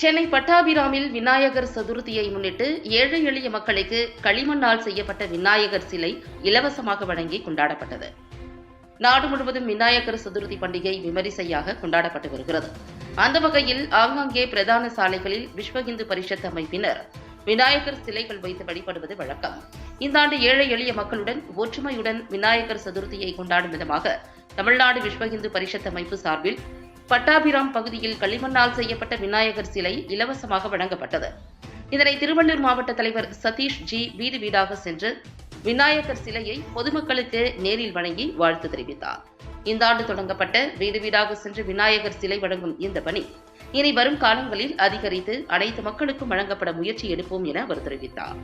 சென்னை பட்டாபிராமில் விநாயகர் சதுர்த்தியை முன்னிட்டு ஏழை எளிய மக்களுக்கு களிமண்ணால் செய்யப்பட்ட விநாயகர் சிலை இலவசமாக வழங்கி கொண்டாடப்பட்டது. நாடு முழுவதும் விநாயகர் சதுர்த்தி பண்டிகை விமரிசையாக கொண்டாடப்பட்டு வருகிறது. அந்த வகையில் ஆங்காங்கே பிரதான சாலைகளில் விஸ்வ இந்து பரிஷத் அமைப்பினர் விநாயகர் சிலைகள் வைத்து வழிபடுவது வழக்கம். இந்த ஆண்டு ஏழை எளிய மக்களுடன் ஒற்றுமையுடன் விநாயகர் சதுர்த்தியை கொண்டாடும் விதமாக தமிழ்நாடு விஸ்வ இந்து பரிஷத் அமைப்பு சார்பில் பட்டாபிராம் பகுதியில் களிமண்ணால் செய்யப்பட்ட விநாயகர் சிலை இலவசமாக வழங்கப்பட்டது. இதனை திருவள்ளூர் மாவட்ட தலைவர் சதீஷ் ஜி வீடு வீடாக சென்று விநாயகர் சிலையை பொதுமக்களுக்கு நேரில் வழங்கி வாழ்த்து தெரிவித்தார். இந்த ஆண்டு தொடங்கப்பட்ட வீடு வீடாக சென்று விநாயகர் சிலை வழங்கும் இந்த பணி இனி வரும் காலங்களில் அதிகரித்து அனைத்து மக்களுக்கும் வழங்கப்பட முயற்சி எடுப்போம் என அவர் தெரிவித்தார்.